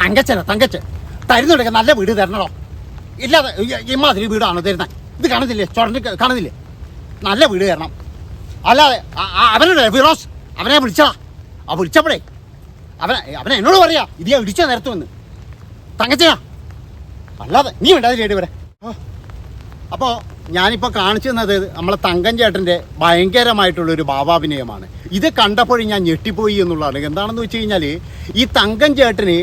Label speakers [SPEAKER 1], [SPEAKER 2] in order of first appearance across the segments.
[SPEAKER 1] തങ്കച്ചന തങ്കച്ചൻ. തരുന്നുണ്ടെങ്കിൽ നല്ല വീട് തരണോ ഇല്ലാതെ ഇമാതിരി വീടാണ് തരുന്നത് ഇത് കാണുന്നില്ലേ? ചുടഞ്ഞ് കാണുന്നില്ലേ? നല്ല വീട് തരണം. അല്ലാതെ അവനുണ്ട് ഫിറോസ്? അവനെ വിളിച്ചതാ ആ വിളിച്ചപ്പോഴേ അവനെ അവനെ എന്നോട് പറയാ ഇത് ഞാൻ ഇടിച്ച നേരത്ത് വന്ന് തങ്കച്ചനാ. അല്ലാതെ നീ വേണ്ടതില്ലേടി ഇവിടെ. അപ്പോൾ ഞാനിപ്പോൾ കാണിച്ചു തന്നത് നമ്മളെ തങ്കൻ ചേട്ടന്റെ ഭയങ്കരമായിട്ടുള്ളൊരു ഭാവാഭിനയമാണ്. ഇത് കണ്ടപ്പോഴും ഞാൻ ഞെട്ടിപ്പോയി എന്നുള്ളതാണ്. എന്താണെന്ന് വെച്ച് കഴിഞ്ഞാൽ ഈ തങ്കൻ ചേട്ടന്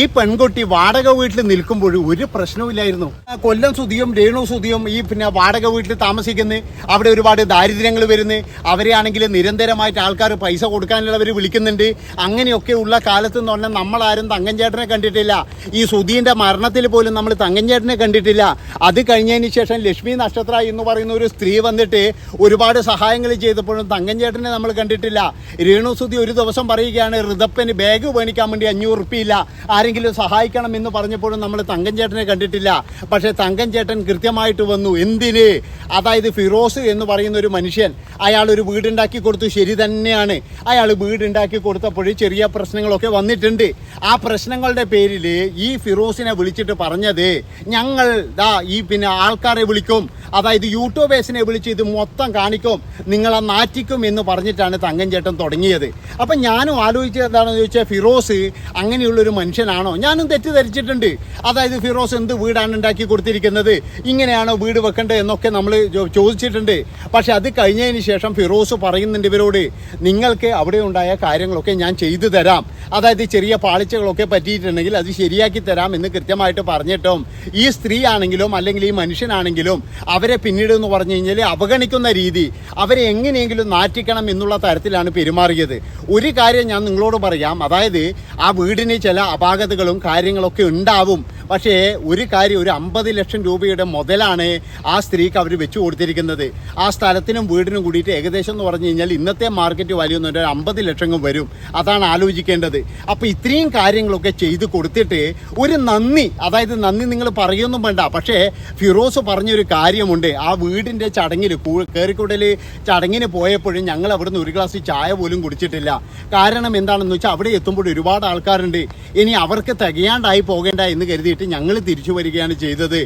[SPEAKER 1] ഈ പെൺകുട്ടി വാടക വീട്ടിൽ നിൽക്കുമ്പോൾ ഒരു പ്രശ്നവുമില്ലായിരുന്നു. കൊല്ലം സുതിയും രേണു സുതിയും ഈ പിന്നെ വാടക വീട്ടിൽ താമസിക്കുന്നു. അവിടെ ഒരുപാട് ദാരിദ്ര്യങ്ങൾ വരുന്നു. അവരെയാണെങ്കിൽ നിരന്തരമായിട്ട് ആൾക്കാർ പൈസ കൊടുക്കാനുള്ളവർ വിളിക്കുന്നുണ്ട്. അങ്ങനെയൊക്കെ ഉള്ള കാലത്ത് എന്ന് പറഞ്ഞാൽ നമ്മളാരും തങ്കൻ ചേട്ടനെ കണ്ടിട്ടില്ല. ഈ സുധീന്റെ മരണത്തിൽ പോലും നമ്മൾ തങ്കൻ ചേട്ടനെ കണ്ടിട്ടില്ല. അത് കഴിഞ്ഞതിന് ശേഷം ലക്ഷ്മി നക്ഷത്ര എന്ന് പറയുന്ന ഒരു സ്ത്രീ വന്നിട്ട് ഒരുപാട് സഹായങ്ങൾ ചെയ്തപ്പോഴും തങ്കൻ ചേട്ടനെ നമ്മൾ കണ്ടിട്ടില്ല. രേണു സുധി ഒരു ദിവസം പറയുകയാണ് ഋതപ്പന് ബാഗ് മേടിക്കാൻ വേണ്ടി അഞ്ഞൂറ് റുപ്പിയില്ല ആരെങ്കിലും സഹായിക്കണം എന്ന് പറഞ്ഞപ്പോഴും നമ്മൾ തങ്കഞ്ചേട്ടനെ കണ്ടിട്ടില്ല. പക്ഷേ തങ്കഞ്ചേട്ടൻ കൃത്യമായിട്ട് വന്നു. എന്തിന്? അതായത് ഫിറോസ് എന്ന് പറയുന്ന ഒരു മനുഷ്യൻ അയാൾ ഒരു വീടുണ്ടാക്കി കൊടുത്തു. ശരി തന്നെയാണ്. അയാൾ വീടുണ്ടാക്കി കൊടുത്തപ്പോൾ ചെറിയ പ്രശ്നങ്ങളൊക്കെ വന്നിട്ടുണ്ട്. ആ പ്രശ്നങ്ങളുടെ പേരിൽ ഈ ഫിറോസിനെ വിളിച്ചിട്ട് പറഞ്ഞത് ഞങ്ങൾ ദാ ഈ പിന്നെ ആൾക്കാരെ വിളിക്കും. അതായത് യൂട്യൂബേഴ്സിനെ വിളിച്ച് ഇത് മൊത്തം കാണിക്കും നിങ്ങളെ നാറ്റിക്കും എന്ന് പറഞ്ഞിട്ടാണ് തങ്കൻ ചേട്ടൻ തുടങ്ങിയത്. അപ്പം ഞാനും ആലോചിച്ചത് എന്താണെന്ന് ചോദിച്ചാൽ ഫിറോസ് അങ്ങനെയുള്ളൊരു മനുഷ്യനാണോ? ഞാനും തെറ്റിദ്ധരിച്ചിട്ടുണ്ട്. അതായത് ഫിറോസ് എന്ത് വീടാണ് ഉണ്ടാക്കി കൊടുത്തിരിക്കുന്നത്? ഇങ്ങനെയാണോ വീട് വെക്കേണ്ടത് എന്നൊക്കെ നമ്മൾ ചോദിച്ചിട്ടുണ്ട്. പക്ഷേ അത് കഴിഞ്ഞതിന് ശേഷം ഫിറോസ് പറയുന്നുണ്ട് ഇവരോട് നിങ്ങൾക്ക് അവിടെ ഉണ്ടായ കാര്യങ്ങളൊക്കെ ഞാൻ ചെയ്തു തരാം. അതായത് ചെറിയ പാളിച്ചകളൊക്കെ പറ്റിയിട്ടുണ്ടെങ്കിൽ അത് ശരിയാക്കി തരാം എന്ന് കൃത്യമായിട്ട് പറഞ്ഞിട്ടും ഈ സ്ത്രീ ആണെങ്കിലും അല്ലെങ്കിൽ ഈ മനുഷ്യനാണെങ്കിലും അവരെ പിന്നീട് എന്ന് പറഞ്ഞു കഴിഞ്ഞാൽ അവഗണിക്കുന്ന രീതി അവരെ എങ്ങനെയെങ്കിലും നാറ്റിക്കണം എന്നുള്ള തരത്തിലാണ് പെരുമാറിയത്. ഒരു കാര്യം ഞാൻ നിങ്ങളോട് പറയാം. അതായത് ആ വീടിന് ചില അപാകതകളും കാര്യങ്ങളൊക്കെ ഉണ്ടാവും. പക്ഷേ ഒരു കാര്യം ഒരു അമ്പത് ലക്ഷം രൂപയുടെ മുതലാണ് ആ സ്ത്രീക്ക് അവർ വെച്ചു കൊടുത്തിരിക്കുന്നത്. ആ സ്ഥലത്തിനും വീടിനും കൂടിയിട്ട് ഏകദേശം എന്ന് പറഞ്ഞു കഴിഞ്ഞാൽ ഇന്നത്തെ മാർക്കറ്റ് വാല്യൂ എന്ന് പറഞ്ഞാൽ അമ്പത് ലക്ഷം വരും. അതാണ് ആലോചിക്കേണ്ടത്. അപ്പോൾ ഇത്രയും കാര്യങ്ങളൊക്കെ ചെയ്ത് കൊടുത്തിട്ട് ഒരു നന്ദി അതായത് നന്ദി നിങ്ങൾ പറയൊന്നും വേണ്ട. പക്ഷേ ഫിറോസ് പറഞ്ഞൊരു കാര്യമുണ്ട്. ആ വീടിന്റെ ചടങ്ങിൽ കയറിക്കൂടൽ ചടങ്ങിന് പോയപ്പോഴും ഞങ്ങൾ അവിടുന്ന് ഒരു ഗ്ലാസ് ചായ പോലും കുടിച്ചിട്ടില്ല. കാരണം എന്താണെന്ന് വെച്ചാൽ അവിടെ എത്തുമ്പോൾ ഒരുപാട് ആൾക്കാരുണ്ട്. ഇനി അവർക്ക് തികയാണ്ടായി പോകേണ്ട എന്ന് കരുതിയിട്ട് ഞങ്ങൾ തിരിച്ചു വരികയാണ് ചെയ്തത്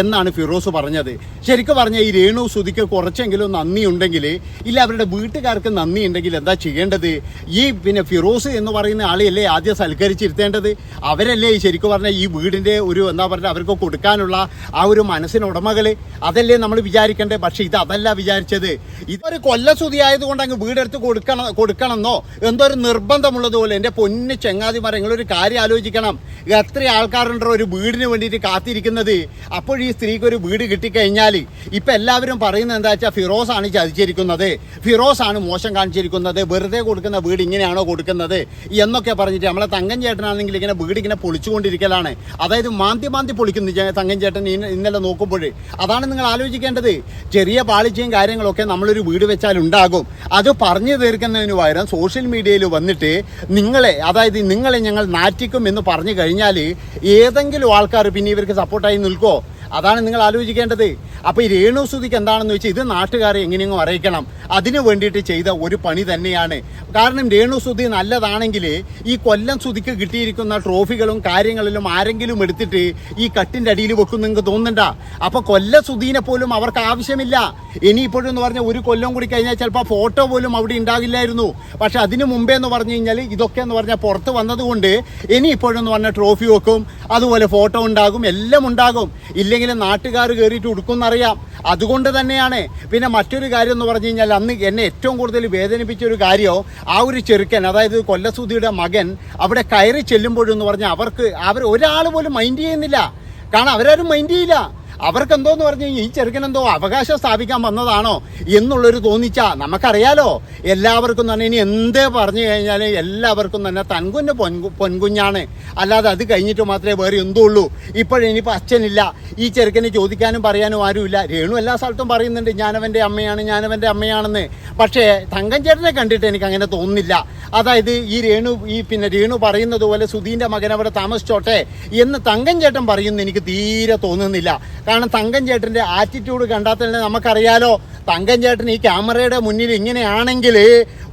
[SPEAKER 1] എന്നാണ് ഫിറോസ് പറഞ്ഞത്. ശരിക്കും പറഞ്ഞാൽ ഈ രേണു സുതിക്ക് കുറച്ചെങ്കിലും നന്ദി ഉണ്ടെങ്കിൽ ഇല്ല അവരുടെ വീട്ടുകാർക്ക് നന്ദി ഉണ്ടെങ്കിൽ എന്താ ചെയ്യേണ്ടത്? ഈ പിന്നെ ഫിറോസ് എന്ന് പറയുന്ന ആളെയല്ലേ ആദ്യം സൽക്കരിച്ചിരുത്തേണ്ടത്? അവരല്ലേ ശരിക്കും പറഞ്ഞാൽ ഈ വീടിന്റെ ഒരു എന്താ പറയുക അവർക്ക് കൊടുക്കാനുള്ള ആ ഒരു മനസ്സിന് ഉടമകൾ അതല്ലേ നമ്മൾ വിചാരിക്കേണ്ടത് പക്ഷേ ഇത് അതല്ല വിചാരിച്ചത്. ഇതൊരു കൊല്ലസുതി ആയതുകൊണ്ട് അങ്ങ് വീടെടുത്ത് കൊടുക്കണം കൊടുക്കണമെന്നോ? എന്തോ ഒരു നിർബന്ധമുള്ളതുപോലെ എന്റെ പൊന്ന് ചെങ്ങാതിമാർ നിങ്ങളൊരു കാര്യം ആലോചിക്കണം. എത്ര ആൾക്കാരുണ്ടോ ഒരു വീടിന് വേണ്ടിയിട്ട് കാത്തിരിക്കുന്നത്. അപ്പോൾ ഈ സ്ത്രീക്ക് ഒരു വീട് കിട്ടിക്കഴിഞ്ഞാൽ ഇപ്പം എല്ലാവരും പറയുന്നത് എന്താ വെച്ചാൽ ഫിറോസ് ആണ് ചതിച്ചിരിക്കുന്നത് ഫിറോസ് ആണ് മോശം കാണിച്ചിരിക്കുന്നത്. വെറുതെ കൊടുക്കുന്ന വീട് ഇങ്ങനെയാണോ കൊടുക്കുന്നത് എന്നൊക്കെ പറഞ്ഞിട്ട് നമ്മളെ തങ്കൻ ചേട്ടനാണെങ്കിൽ ഇങ്ങനെ വീട് ഇങ്ങനെ പൊളിച്ചുകൊണ്ടിരിക്കലാണ്. അതായത് മാന്തി മാന്തി പൊളിക്കുന്നു തങ്കൻ ചേട്ടൻ ഇന്ന- ഇന്നലെ നോക്കുമ്പോൾ അതാണ് നിങ്ങൾ ആലോചിക്കേണ്ടത്. ചെറിയ പാളിച്ചയും കാര്യങ്ങളൊക്കെ നമ്മളൊരു വീട് വെച്ചാൽ ഉണ്ടാകും. അത് പറഞ്ഞു തീർക്കുന്നതിന് പകരം സോഷ്യൽ മീഡിയയിൽ വന്നിട്ട് നിങ്ങളെ അതായത് നിങ്ങളെ ഞങ്ങൾ നാറ്റിക്കും എന്ന് പറഞ്ഞു കഴിഞ്ഞാൽ ഏതെങ്കിലും ആൾക്കാർ പിന്നെ ഇവർക്ക് സപ്പോർട്ടായി നിൽക്കുമോ അതാണ് നിങ്ങൾ ആലോചിക്കേണ്ടത്. അപ്പോൾ ഈ രേണു സുതിക്ക് എന്താണെന്ന് വെച്ചാൽ ഇത് നാട്ടുകാരെ എങ്ങനെയെങ്കിലും അറിയിക്കണം. അതിനു വേണ്ടിയിട്ട് ചെയ്ത ഒരു പണി തന്നെയാണ്. കാരണം രേണു സുതി നല്ലതാണെങ്കിൽ ഈ കൊല്ലം സുതിക്ക് കിട്ടിയിരിക്കുന്ന ട്രോഫികളും കാര്യങ്ങളിലും ആരെങ്കിലും എടുത്തിട്ട് ഈ കട്ടിന്റെ അടിയിൽ വെക്കും നിങ്ങൾക്ക് തോന്നണ്ട അപ്പോൾ കൊല്ല സുധീനെ പോലും അവർക്ക് ആവശ്യമില്ല. ഇനിയിപ്പോഴും എന്ന് പറഞ്ഞാൽ ഒരു കൊല്ലം കൂടി കഴിഞ്ഞാൽ ചിലപ്പോൾ ഫോട്ടോ പോലും അവിടെ ഉണ്ടാകില്ലായിരുന്നു. പക്ഷെ അതിന് മുമ്പേ എന്ന് പറഞ്ഞു കഴിഞ്ഞാൽ ഇതൊക്കെ എന്ന് പറഞ്ഞാൽ പുറത്ത് വന്നതുകൊണ്ട് ഇനി ഇപ്പോഴെന്ന് പറഞ്ഞാൽ ട്രോഫി വെക്കും. അതുപോലെ ഫോട്ടോ ഉണ്ടാകും എല്ലാം ഉണ്ടാകും. ഇല്ലെങ്കിൽ നാട്ടുകാർ കയറിയിട്ട് ഉടുക്കുന്നറിയാം അതുകൊണ്ട് തന്നെയാണ്. പിന്നെ മറ്റൊരു കാര്യം എന്ന് പറഞ്ഞു കഴിഞ്ഞാൽ അന്ന് എന്നെ ഏറ്റവും കൂടുതൽ വേദനിപ്പിച്ച ഒരു കാര്യം ആ ഒരു ചെറുക്കൻ അതായത് കൊല്ലസുധിയുടെ മകൻ അവിടെ കയറി ചെല്ലുമ്പോഴെന്ന് പറഞ്ഞാൽ അവർക്ക് അവർ ഒരാൾ പോലും മൈൻഡ് ചെയ്യുന്നില്ല. കാരണം അവരാരും മൈൻഡ് ചെയ്യില്ല. അവർക്ക് എന്തോന്ന് പറഞ്ഞു കഴിഞ്ഞാൽ ഈ ചെറുക്കൻ എന്തോ അവകാശം സ്ഥാപിക്കാൻ വന്നതാണോ എന്നുള്ളൊരു തോന്നിച്ച നമുക്കറിയാലോ. എല്ലാവർക്കും തന്നെ ഇനി എന്തേ പറഞ്ഞു കഴിഞ്ഞാൽ എല്ലാവർക്കും തന്നെ തൻകുഞ്ഞ് പൊൻകു പൊൻകുഞ്ഞാണ്. അല്ലാതെ അത് കഴിഞ്ഞിട്ട് മാത്രമേ വേറെ എന്തോ ഉള്ളൂ ഇപ്പോഴിനിപ്പോൾ അച്ഛനില്ല. ഈ ചെറുക്കനെ ചോദിക്കാനും പറയാനും ആരുമില്ല. രേണു എല്ലാ സ്ഥലത്തും പറയുന്നുണ്ട് ഞാനവന്റെ അമ്മയാണ് ഞാനവന്റെ അമ്മയാണെന്ന്. പക്ഷേ തങ്കം ചേട്ടനെ കണ്ടിട്ട് എനിക്ക് അങ്ങനെ തോന്നുന്നില്ല. അതായത് ഈ രേണു ഈ പിന്നെ രേണു പറയുന്നത് പോലെ സുധീന്റെ മകൻ അവിടെ താമസിച്ചോട്ടെ എന്ന് തങ്കം ചേട്ടൻ പറയുന്നത് എനിക്ക് തീരെ തോന്നുന്നില്ല. കാരണം തങ്കം ചേട്ടന്റെ ആറ്റിറ്റ്യൂഡ് കണ്ടാൽ തന്നെ നമുക്കറിയാലോ. തങ്കൻ ചേട്ടൻ ഈ ക്യാമറയുടെ മുന്നിൽ ഇങ്ങനെയാണെങ്കിൽ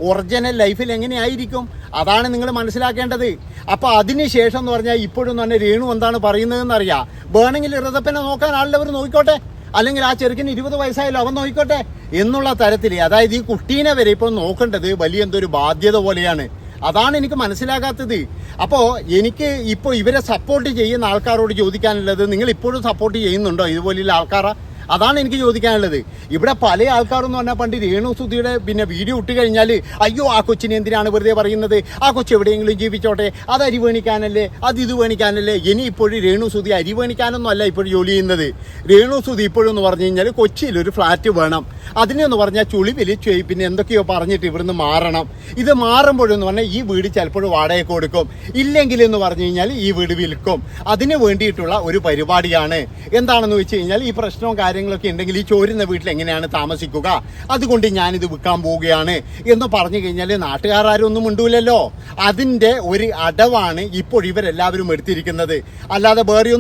[SPEAKER 1] ഒറിജിനൽ ലൈഫിൽ എങ്ങനെയായിരിക്കും? അതാണ് നിങ്ങൾ മനസ്സിലാക്കേണ്ടത്. അപ്പോൾ അതിന് ശേഷം എന്ന് പറഞ്ഞാൽ ഇപ്പോഴും തന്നെ രേണു എന്താണ് പറയുന്നതെന്ന് അറിയാം വേണമെങ്കിൽ ഇറതപ്പനെ നോക്കാൻ ആളുള്ളവർ നോക്കിക്കോട്ടെ. അല്ലെങ്കിൽ ആ ചെറുക്കിന് ഇരുപത് വയസ്സായാലും അവൻ നോക്കിക്കോട്ടെ. എന്നുള്ള തരത്തിൽ അതായത് ഈ കുട്ടീനെ വരെ ഇപ്പോൾ നോക്കേണ്ടത് വലിയ എന്തൊരു ബാധ്യത പോലെയാണ്. അതാണ് എനിക്ക് മനസ്സിലാകാത്തത്. അപ്പോൾ എനിക്ക് ഇപ്പോൾ ഇവരെ സപ്പോർട്ട് ചെയ്യുന്ന ആൾക്കാരോട് ചോദിക്കാനുള്ളത് നിങ്ങൾ ഇപ്പോഴും സപ്പോർട്ട് ചെയ്യുന്നുണ്ടോ? ഇതുപോലെയുള്ള ആൾക്കാരെ? അതാണ് എനിക്ക് ചോദിക്കാനുള്ളത്. ഇവിടെ പല ആൾക്കാരെന്ന് പറഞ്ഞാൽ പണ്ട് രേണു സുധിയുടെ പിന്നെ വീഡിയോ ഇട്ട് കഴിഞ്ഞാൽ അയ്യോ ആ കൊച്ചിനെ എന്തിനാണ് വെറുതെ പറയുന്നത്? ആ കൊച്ചു എവിടെയെങ്കിലും ജീവിച്ചോട്ടെ? അത് അരി വേണിക്കാനല്ലേ? അത് ഇത് വേണിക്കാനല്ലേ? ഇനി ഇപ്പോഴും രേണു സുധി അരി വേണിക്കാനൊന്നും അല്ല ഇപ്പോഴും ജോലി ചെയ്യുന്നത്. രേണു സുധി ഇപ്പോഴും എന്ന് പറഞ്ഞു കഴിഞ്ഞാൽ കൊച്ചിയിൽ ഒരു ഫ്ലാറ്റ് വേണം. അതിനെന്ന് പറഞ്ഞാൽ ചുളി വലിച്ചു പിന്നെ എന്തൊക്കെയോ പറഞ്ഞിട്ട് ഇവിടുന്ന് മാറണം. ഇത് മാറുമ്പോഴെന്ന് പറഞ്ഞാൽ ഈ വീട് ചിലപ്പോൾ വാടകയ്ക്ക് കൊടുക്കും. ഇല്ലെങ്കിൽ എന്ന് പറഞ്ഞു കഴിഞ്ഞാൽ ഈ വീട് വിൽക്കും. അതിന് വേണ്ടിയിട്ടുള്ള ഒരു പരിപാടിയാണ്. എന്താണെന്ന് വെച്ച് കഴിഞ്ഞാൽ ഈ പ്രശ്നവും കാര്യങ്ങളൊക്കെ ഉണ്ടെങ്കിൽ ഈ ചോരുന്ന വീട്ടിൽ എങ്ങനെയാണ് താമസിക്കുക? അതുകൊണ്ട് ഞാനിത് വിൽക്കാൻ പോവുകയാണ്. എന്ന് പറഞ്ഞു കഴിഞ്ഞാൽ നാട്ടുകാരും ഒന്നും ഉണ്ടൂലല്ലോ അതിന്റെ ഒരു അടവാണ് ഇപ്പോൾ ഇവരെല്ലാവരും എടുത്തിരിക്കുന്നത്. അല്ലാതെ വേറെ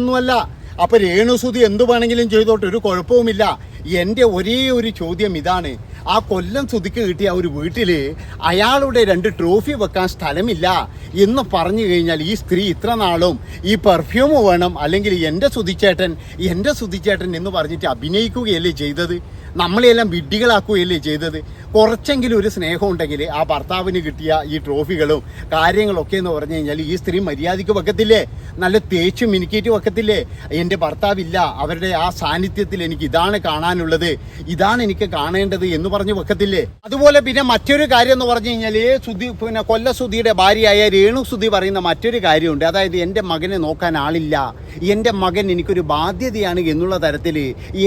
[SPEAKER 1] ഒന്നുമല്ല അപ്പൊ രേണുസുതി എന്തു വേണമെങ്കിലും ചെയ്തോട്ടെ ഒരു കുഴപ്പവുമില്ല. എന്റെ ഒരേ ഒരു ചോദ്യം ഇതാണ്. ആ കൊല്ലം സുതിക്ക് കിട്ടിയ ഒരു വീട്ടിൽ അയാളുടെ രണ്ട് ട്രോഫി വെക്കാൻ സ്ഥലമില്ല എന്ന് പറഞ്ഞു കഴിഞ്ഞാൽ ഈ സ്ത്രീ ഇത്ര നാളും ഈ പെർഫ്യൂം വേണം അല്ലെങ്കിൽ എന്റെ സുതിച്ചേട്ടൻ എന്റെ സുതിച്ചേട്ടൻ എന്ന് പറഞ്ഞിട്ട് അഭിനയിക്കുകയല്ലേ ചെയ്തത്? നമ്മളെയെല്ലാം വിഡ്ഢികളാക്കുകയല്ലേ ചെയ്തത്? കുറച്ചെങ്കിലും ഒരു സ്നേഹം ഉണ്ടെങ്കിൽ ആ ഭർത്താവിന് കിട്ടിയ ഈ ട്രോഫികളും കാര്യങ്ങളൊക്കെ എന്ന് പറഞ്ഞു കഴിഞ്ഞാൽ ഈ സ്ത്രീ മര്യാദയ്ക്ക് വെക്കത്തില്ലേ? നല്ല തേച്ചും മിനുക്കിയിട്ട് വെക്കത്തില്ലേ? എന്റെ ഭർത്താവില്ല അവരുടെ ആ സാന്നിധ്യത്തിൽ എനിക്ക് ഇതാണ് കാണാനുള്ളത് ഇതാണ് എനിക്ക് കാണേണ്ടത് എന്ന് പറഞ്ഞ് വെക്കത്തില്ലേ? അതുപോലെ പിന്നെ മറ്റൊരു കാര്യം എന്ന് പറഞ്ഞു കഴിഞ്ഞാൽ സുധി പിന്നെ കൊല്ല സുധിയുടെ ഭാര്യയായ രേണു സുധി പറയുന്ന മറ്റൊരു കാര്യമുണ്ട്. അതായത് എന്റെ മകനെ നോക്കാൻ ആളില്ല. എന്റെ മകൻ എനിക്കൊരു ബാധ്യതയാണ് എന്നുള്ള തരത്തിൽ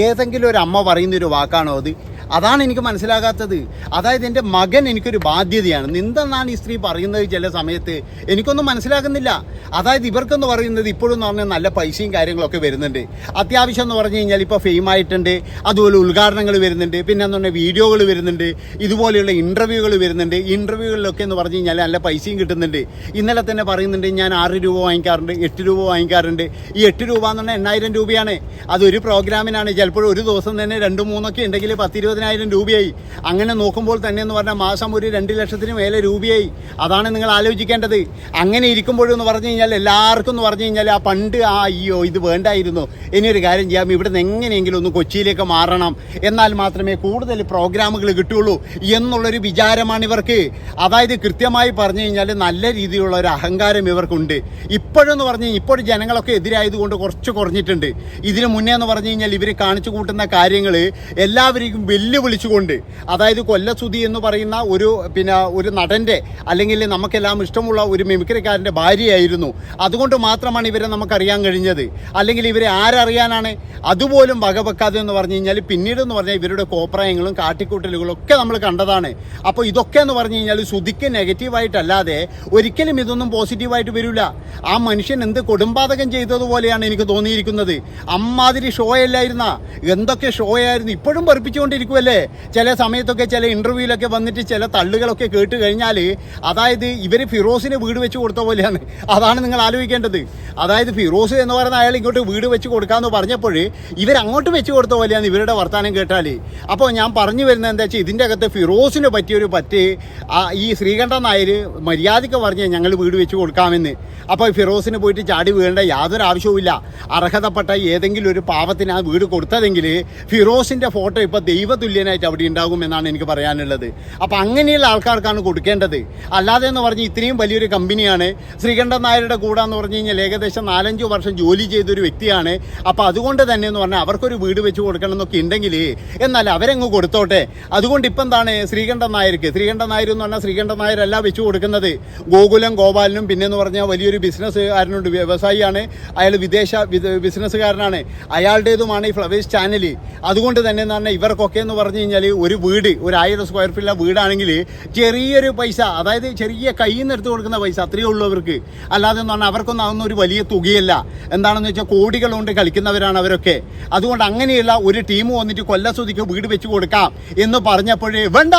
[SPEAKER 1] ഏതെങ്കിലും ഒരു അമ്മ പറയുന്നൊരു വാക്കാണോ അത്? അതാണ് എനിക്ക് മനസ്സിലാകാത്തത്. അതായത് എന്റെ മകൻ എനിക്കൊരു ബാധ്യതയാണ്. നിന്തെന്നാണ് ഈ സ്ത്രീ പറയുന്നത് ചില സമയത്ത്? എനിക്കൊന്നും മനസ്സിലാകുന്നില്ല. അതായത് ഇവർക്കെന്ന് പറയുന്നത് ഇപ്പോഴും എന്ന് പറഞ്ഞാൽ നല്ല പൈസയും കാര്യങ്ങളൊക്കെ വരുന്നുണ്ട്. അത്യാവശ്യം എന്ന് പറഞ്ഞു കഴിഞ്ഞാൽ ഇപ്പോൾ ഫെയിം ആയിട്ടുണ്ട്. അതുപോലെ ഉദ്ഘാടനങ്ങൾ വരുന്നുണ്ട്. പിന്നെ എന്ന് പറഞ്ഞാൽ വീഡിയോകൾ വരുന്നുണ്ട്. ഇതുപോലെയുള്ള ഇന്റർവ്യൂകൾ വരുന്നുണ്ട്. ഇന്റർവ്യൂകളിലൊക്കെ എന്ന് പറഞ്ഞു കഴിഞ്ഞാൽ നല്ല പൈസയും കിട്ടുന്നുണ്ട്. ഇന്നലെ തന്നെ പറയുന്നുണ്ട് ഞാൻ ആറ് രൂപ വാങ്ങിക്കാറുണ്ട് എട്ട് രൂപ വാങ്ങിക്കാറുണ്ട്. ഈ എട്ട് രൂപ എന്ന് പറഞ്ഞാൽ എണ്ണായിരം രൂപയാണ്. അതൊരു പ്രോഗ്രാമിനാണ് ചിലപ്പോൾ ഒരു ദിവസം തന്നെ രണ്ട് മൂന്നൊക്കെ ഉണ്ടെങ്കിൽ പത്തിരുപതിനായിരം രൂപയായി. അങ്ങനെ നോക്കുമ്പോൾ തന്നെ എന്ന് പറഞ്ഞാൽ മാസം ഒരു രണ്ട് ലക്ഷത്തിന് മേലെ രൂപയായി. അതാണ് നിങ്ങൾ ആലോചിക്കേണ്ടത്. അങ്ങനെ ഇരിക്കുമ്പോഴെന്ന് പറഞ്ഞു കഴിഞ്ഞാൽ എല്ലാവർക്കും എന്ന് പറഞ്ഞു കഴിഞ്ഞാൽ ആ പണ്ട് ആ അയ്യോ ഇത് വേണ്ടായിരുന്നു. ഇനിയൊരു കാര്യം ചെയ്യാം. ഇവിടെ നിന്ന് എങ്ങനെയെങ്കിലും ഒന്ന് കൊച്ചിയിലേക്ക് മാറണം. എന്നാൽ മാത്രമേ കൂടുതൽ പ്രോഗ്രാമുകൾ കിട്ടുള്ളൂ എന്നുള്ളൊരു വിചാരമാണ് ഇവർക്ക്. അതായത് കൃത്യമായി പറഞ്ഞു കഴിഞ്ഞാൽ നല്ല രീതിയിലുള്ള ഒരു അഹങ്കാരം ഇവർക്കുണ്ട്. ഇപ്പോഴെന്ന് പറഞ്ഞു കഴിഞ്ഞാൽ ഇപ്പോൾ ജനങ്ങളൊക്കെ എതിരായതുകൊണ്ട് കുറച്ച് കുറഞ്ഞിട്ടുണ്ട്. ഇതിനു മുന്നേ എന്ന് പറഞ്ഞു കഴിഞ്ഞാൽ ഇവർ കാണിച്ചു കൂട്ടുന്ന കാര്യങ്ങൾ എല്ലാവരെയും വെല്ലുവിളിച്ചുകൊണ്ട് അതായത് കൊല്ലസുതി എന്ന് പറയുന്ന ഒരു പിന്നെ ഒരു നടന്റെ അല്ലെങ്കിൽ നമുക്കെല്ലാം ഇഷ്ടമുള്ള ഒരു മിമിക്രിക്കാരന്റെ ഭാര്യയായിരുന്നു. അതുകൊണ്ട് മാത്രമാണ് ഇവരെ നമുക്കറിയാൻ കഴിഞ്ഞത്. അല്ലെങ്കിൽ ഇവരെ ആരറിയാനാണ്? അതുപോലും വകവെക്കാതെ എന്ന് പറഞ്ഞു കഴിഞ്ഞാൽ പിന്നീട് എന്ന് പറഞ്ഞാൽ ഇവരുടെ കോപ്രായങ്ങളും കാട്ടിക്കൂട്ടലുകളും ഒക്കെ നമ്മൾ കണ്ടതാണ്. അപ്പോൾ ഇതൊക്കെ എന്ന് പറഞ്ഞു കഴിഞ്ഞാൽ സുതിക്ക് നെഗറ്റീവായിട്ടല്ലാതെ ഒരിക്കലും ഇതൊന്നും പോസിറ്റീവായിട്ട് വരില്ല. ആ മനുഷ്യൻ എന്ത് കൊടുമ്പാതകം ചെയ്തതുപോലെയാണ് എനിക്ക് തോന്നിയിരിക്കുന്നത്. അമ്മാതിരി ഷോ അല്ലായിരുന്ന എന്തൊക്കെ ഷോ ആയിരുന്നു ഇപ്പോഴും പഠിപ്പിച്ചുകൊണ്ടിരിക്കുമല്ലേ ചില സമയത്തൊക്കെ ചില ഇന്റർവ്യൂവിലൊക്കെ വന്നിട്ട് ചില തള്ളുകളൊക്കെ കേട്ട് കഴിഞ്ഞാൽ അതായത് ഇവർ ഫിറോസിന് വീട് വെച്ച് കൊടുത്ത പോലെയാണ്. അതാണ് നിങ്ങൾ ആലോചിക്കേണ്ടത്. അതായത് ഫിറോസ് എന്ന് പറയുന്ന അയാൾ ഇങ്ങോട്ട് വീട് വെച്ച് കൊടുക്കാമെന്ന് പറഞ്ഞപ്പോൾ ഇവർ അങ്ങോട്ട് വെച്ച് കൊടുത്ത പോലെയാണ് ഇവരുടെ വർത്തമാനം കേട്ടാൽ അപ്പോൾ ഞാൻ പറഞ്ഞു വരുന്നത് എന്താ വെച്ചാൽ ഇതിന്റെ അകത്ത് ഫിറോസിന് പറ്റിയൊരു പറ്റ് ഈ ശ്രീകണ്ഠൻ നായർ മര്യാദയ്ക്ക് പറഞ്ഞ് ഞങ്ങൾ വീട് വെച്ച് കൊടുക്കാമെന്ന്. അപ്പോൾ ഫിറോസിന് പോയിട്ട് ചാടി വീഴേണ്ട യാതൊരു ആവശ്യവുമില്ല. അർഹതപ്പെട്ട ഏതെങ്കിലും ഒരു പാവത്തിന് ആ വീട് കൊടുത്തതെങ്കിൽ ഫിറോസിന്റെ ഫോട്ടോ ഇപ്പോൾ ദൈവതുല്യനായിട്ട് അവിടെ ഉണ്ടാകും എന്നാണ് എനിക്ക് പറയാനുള്ളത്. അപ്പോൾ അങ്ങനെയുള്ള ആൾക്കാർക്കാണ് കൊടുക്കേണ്ടത്. അല്ലാതെ എന്ന് പറഞ്ഞ് ഇത്രയും വലിയൊരു കമ്പനിയാണ് ശ്രീകണ്ഠൻ നായരുടെ കൂടെ എന്ന് പറഞ്ഞു കഴിഞ്ഞാൽ ഏകദേശം നാലഞ്ച് വർഷം ജോലി ചെയ്തൊരു വ്യക്തിയാണ്. അപ്പോൾ അതുകൊണ്ട് തന്നെ എന്ന് പറഞ്ഞാൽ അവർക്കൊരു വീട് വെച്ച് കൊടുക്കണം എന്നൊക്കെ ഉണ്ടെങ്കിൽ എന്നാൽ അവരങ്ങ് കൊടുത്തോട്ടെ. അതുകൊണ്ട് ഇപ്പം എന്താണ് ശ്രീകണ്ഠൻ നായർക്ക്? ശ്രീകണ്ഠൻ നായർ എന്ന് പറഞ്ഞാൽ ശ്രീകണ്ഠൻ നായരല്ല വെച്ച് കൊടുക്കുന്നത്. ഗോകുലം ഗോപാലനും പിന്നെ എന്ന് പറഞ്ഞാൽ വലിയൊരു ബിസിനസ്സുകാരനുണ്ട് വ്യവസായിയാണ്. അയാൾ വിദേശ വിദ- ബിസിനസ്സുകാരനാണ്. അയാളുടേതുമാണ് ഈ ഫ്ലവേഴ്സ് ചാനൽ അതുകൊണ്ട് തന്നെ എന്ന് പറഞ്ഞാൽ ഇവർക്കൊക്കെ എന്ന് പറഞ്ഞു കഴിഞ്ഞാൽ ഒരു വീട് ഒരു ആയിരം സ്ക്വയർ ഫീറ്റുള്ള വീടാണെങ്കിൽ ചെറിയൊരു പൈസ അതായത് ചെറിയ കയ്യിൽ നിന്ന് എടുത്ത് കൊടുക്കുന്ന പൈസ അത്രയേ ഉള്ളൂ അവർക്ക്. അല്ലാതെ എന്ന് പറഞ്ഞാൽ അവർക്കൊന്നും അതൊന്നും ഒരു വലിയ തുകയല്ല. എന്താണെന്ന് വെച്ചാൽ കോടികൾ കൊണ്ട് കളിക്കുന്നവരാണ് അവരൊക്കെ. അതുകൊണ്ട് അങ്ങനെയുള്ള ഒരു ടീം വന്നിട്ട് കൊല്ലസുതിക്ക് വീട് വെച്ച് കൊടുക്കാം എന്ന് പറഞ്ഞപ്പോഴേ വേണ്ട!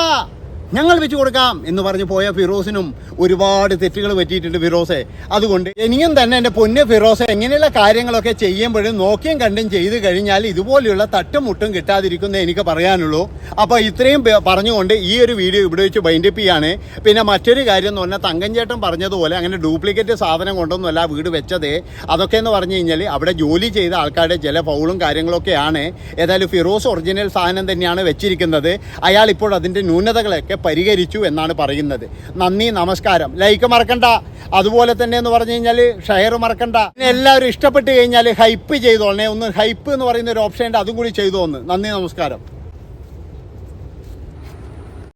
[SPEAKER 1] ഞങ്ങൾ വെച്ച് കൊടുക്കാം എന്ന് പറഞ്ഞ് പോയ ഫിറോസിനും ഒരുപാട് തെറ്റുകൾ പറ്റിയിട്ടുണ്ട് ഫിറോസെ. അതുകൊണ്ട് ഇനിയും തന്നെ എന്റെ പൊന്ന് ഫിറോസെ ഇങ്ങനെയുള്ള കാര്യങ്ങളൊക്കെ ചെയ്യുമ്പോഴും നോക്കിയും കണ്ടും ചെയ്തു കഴിഞ്ഞാൽ ഇതുപോലെയുള്ള തട്ടും മുട്ടും കിട്ടാതിരിക്കുന്നേ എനിക്ക് പറയാനുള്ളൂ. അപ്പോൾ ഇത്രയും പറഞ്ഞുകൊണ്ട് ഈ ഒരു വീഡിയോ ഇവിടെ വെച്ച് ബൈൻഡപ്പ് ചെയ്യാണ്. പിന്നെ മറ്റൊരു കാര്യം എന്ന് പറഞ്ഞാൽ തങ്കഞ്ചേട്ടൻ പറഞ്ഞതുപോലെ അങ്ങനെ ഡ്യൂപ്ലിക്കേറ്റ് സാധനം കൊണ്ടൊന്നുമല്ല വീട് വെച്ചതേ. അതൊക്കെ എന്ന് പറഞ്ഞു കഴിഞ്ഞാൽ അവിടെ ജോലി ചെയ്ത ആൾക്കാരുടെ ചില ഫൗളും കാര്യങ്ങളൊക്കെയാണ്. ഏതായാലും ഫിറോസ് ഒറിജിനൽ സാധനം തന്നെയാണ് വെച്ചിരിക്കുന്നത്. അയാൾ ഇപ്പോൾ അതിന്റെ ന്യൂനതകളൊക്കെ പരിഹരിച്ചു എന്നാണ് പറയുന്നത്. നന്ദി നമസ്കാരം. ലൈക്ക് മറക്കണ്ട. അതുപോലെ തന്നെ എന്ന് പറഞ്ഞു കഴിഞ്ഞാൽ ഷെയർ മറക്കണ്ട. എല്ലാവരും ഇഷ്ടപ്പെട്ട് കഴിഞ്ഞാൽ ഹൈപ്പ് ചെയ്തോളണേ. ഒന്ന് ഹൈപ്പ് എന്ന് പറയുന്ന ഒരു ഓപ്ഷൻ ഉണ്ട് അതും കൂടി ചെയ്തോന്ന്. നന്ദി നമസ്കാരം.